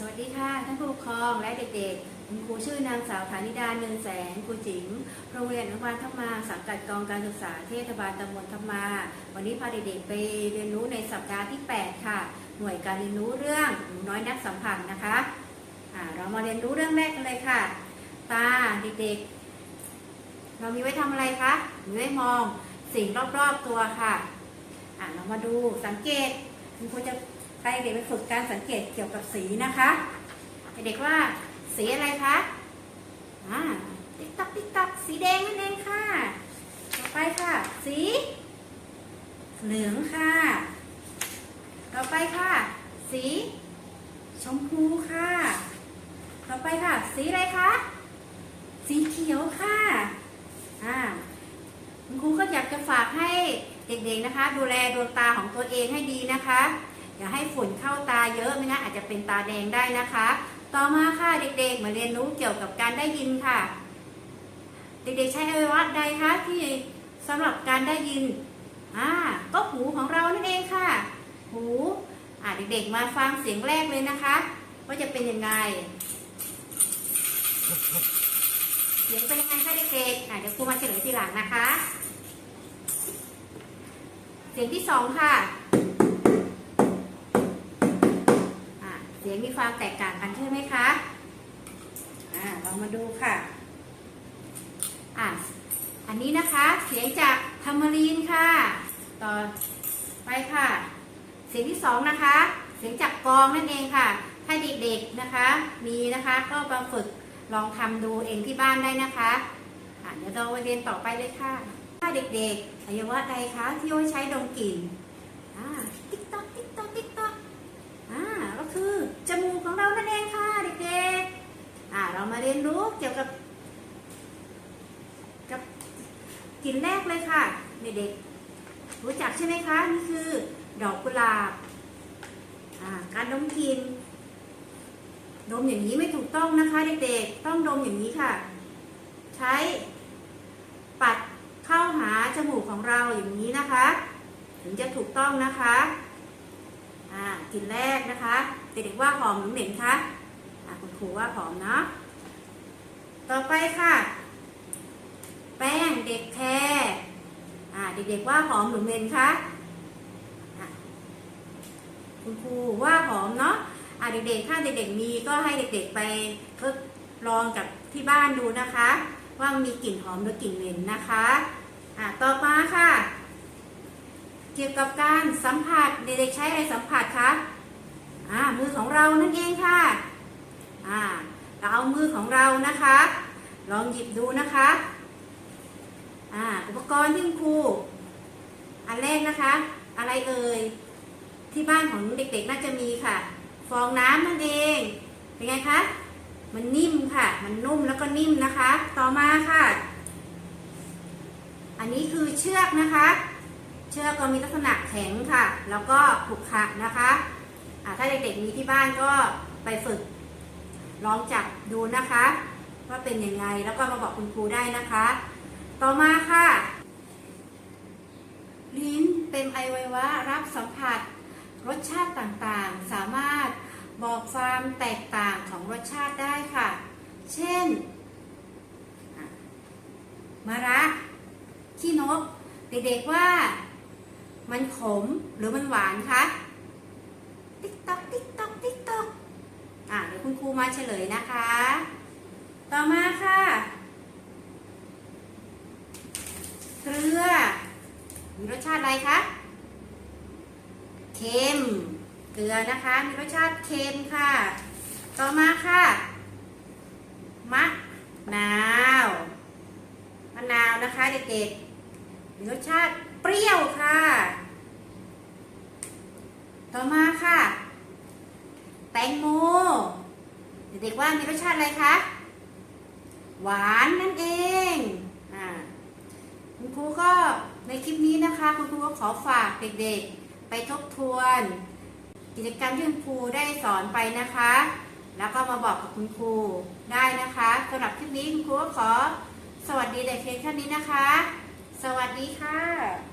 สวัสดีค่ะท่านผู้ปกครองและเด็กๆคุณครูชื่อนางสาวฐานิดาเนินแสงครูจิ๋มโรงเรียนอนุบาลทับมาสังกัดกองการศึกษาเทศบาลตำบลทับมา วันนี้พาเด็กๆไปเรียนรู้ในสัปดาห์ที่ 8 ค่ะ หน่วยการเรียนรู้เรื่องหนูน้อยนักสัมผัสนะคะอ่าเรามาเรียนรู้เรื่องแรกกันเลยค่ะ ตาเด็กๆ เรามีไว้ทำอะไรคะมีไว้มองสิ่งรอบๆตัวค่ะอ่าเรามาดูสังเกตคุณครูจะ ไปเด็กไปฝึกการสังเกตเกี่ยวกับสีนะคะเด็กว่าสีอะไรคะอ่าติ๊กตักติ๊กตักสีแดงนั่นเองค่ะ ต่อไปค่ะ สีเหลืองค่ะ ต่อไปค่ะ สี ชมพูค่ะ ต่อไปค่ะ สีอะไรคะ สีเขียวค่ะ อ่าคุณครูก็อยากจะฝากให้เด็กๆนะคะ ดูแลดวงตาของตัวเองให้ดีนะคะ อย่าให้ฝุ่นเข้าตาเยอะไม่งั้นอาจจะเป็นตาแดงได้นะคะ ต่อมาค่ะเด็กๆ มาเรียนรู้เกี่ยวกับการได้ยินค่ะ เด็กๆใช้อวัยวะใดคะที่สำหรับการได้ยินอ่าก็หูของเรานั่นเองค่ะ หูอ่าเด็กๆมาฟังเสียงแรกเลยนะคะ ว่าจะเป็นยังไงเสียงเป็นยังไงคะเด็กๆอะเดี๋ยวครูมาเฉลยทีหลังนะคะ เสียงที่สองค่ะอะ เสียงมีความแตกต่างกันใช่ไหมคะอ่าลองมาดูค่ะอะอันนี้นะคะเสียงจากธรรมรีนค่ะ ต่อไปค่ะ เสียงที่สองนะคะ เสียงจากกองนั่นเองค่ะ ถ้าเด็กๆนะคะ มีนะคะก็มาฝึกลองทำดูเองที่บ้านได้นะคะอะเดี๋ยวเราไปเรียนต่อไปเลยค่ะ ถ้าเด็กๆอวัยวะใดคะที่ไว้ใช้ดมกลิ่นอ่าติ๊กต๊อกติ๊กต๊อกติ๊กต๊อกอ่าก็คือจมูกของเรานั่นเองค่ะเด็กๆอ่าเรามาเรียนรู้เกี่ยวกับ กับก ลิ่นแรกเลยค่ะเด็กๆรู้จักใช่ไหมคะนี่คือดอกกุหลาบอ่าการดมกลิ่นดมอย่างนี้ไม่ถูกต้องนะคะเด็กๆ ต้องดมอย่างนี้ค่ะ ใช้ปัดเข้าหาจมูกของเราอย่างนี้นะคะ ถึงจะถูกต้องนะคะกลิ่นแรกนะคะ เด็กๆว่าหอมหรือเหม็นคะคุณครูว่าหอมเนาะต่อไปค่ะ แป้งเด็กแคร์อ่า เด็กๆว่าหอมหรือเหม็นคะอะคุณครูว่าหอมเนาะอ่าเด็กๆถ้าเด็กๆมีก็ให้เด็กๆไปทดลองกับที่บ้านดูนะคะ ว่ามีกลิ่นหอมหรือกลิ่นเหม็นนะคะอ่าต่อมาค่ะ เกี่ยวกับการสัมผัสเด็กๆใช้อะไรสัมผัสคะอ่ามือของเรานั่นเองค่ะอ่าเราเอามือของเรานะคะ ลองหยิบดูนะคะ อ่าอุปกรณ์ที่คุณครู อันแรกนะคะ อะไรเอ่ย ที่บ้านของเด็กๆน่าจะมีค่ะ ฟองน้ำนั่นเอง เป็นไงคะ มันนิ่มค่ะ มันนุ่มแล้วก็นิ่มนะคะ ต่อมาค่ะ อันนี้คือเชือกนะคะ เชือกก็มีลักษณะแข็งค่ะ แล้วก็ขรุขระนะคะถ้าเด็กๆมีที่บ้านก็ไปฝึกลองจับดูนะคะ ว่าเป็นยังไงแล้วก็มาบอกคุณครูได้นะคะ ต่อมาค่ะ ลิ้นเป็นไอวัยวะรับสัมผัส รสชาติต่างๆ สามารถบอกความแตกต่างของรสชาติได้ค่ะ เช่น มะระขี้นก เด็กๆว่า มันขมหรือมันหวานคะ ติ๊กต๊อกติ๊กต๊อกติ๊กต๊อกอะเดี๋ยวคุณครูมาเฉลยนะคะ ต่อมาค่ะ เกลือ มีรสชาติอะไรคะ เค็ม เกลือนะคะ มีรสชาติเค็มค่ะ ต่อมาค่ะ มะนาว มะนาวนะคะเด็กๆ มีรสชาติเปรี้ยวค่ะ ต่อมาค่ะ แตงโม เด็กๆว่ามีรสชาติอะไรคะ หวานนั่นเอง รูก็ในคลิปนี้นะคะ คุณครูก็ขอฝากเด็กๆ ไปทบทวน กิจกรรมที่คุณครูได้สอนไปนะคะ แล้วก็มาบอกกับคุณครูได้นะคะสำหรับคลิปนี้คุณครูก็ขอ สวัสดีเด็กเพียงเท่านี้นะคะ สวัสดีค่ะ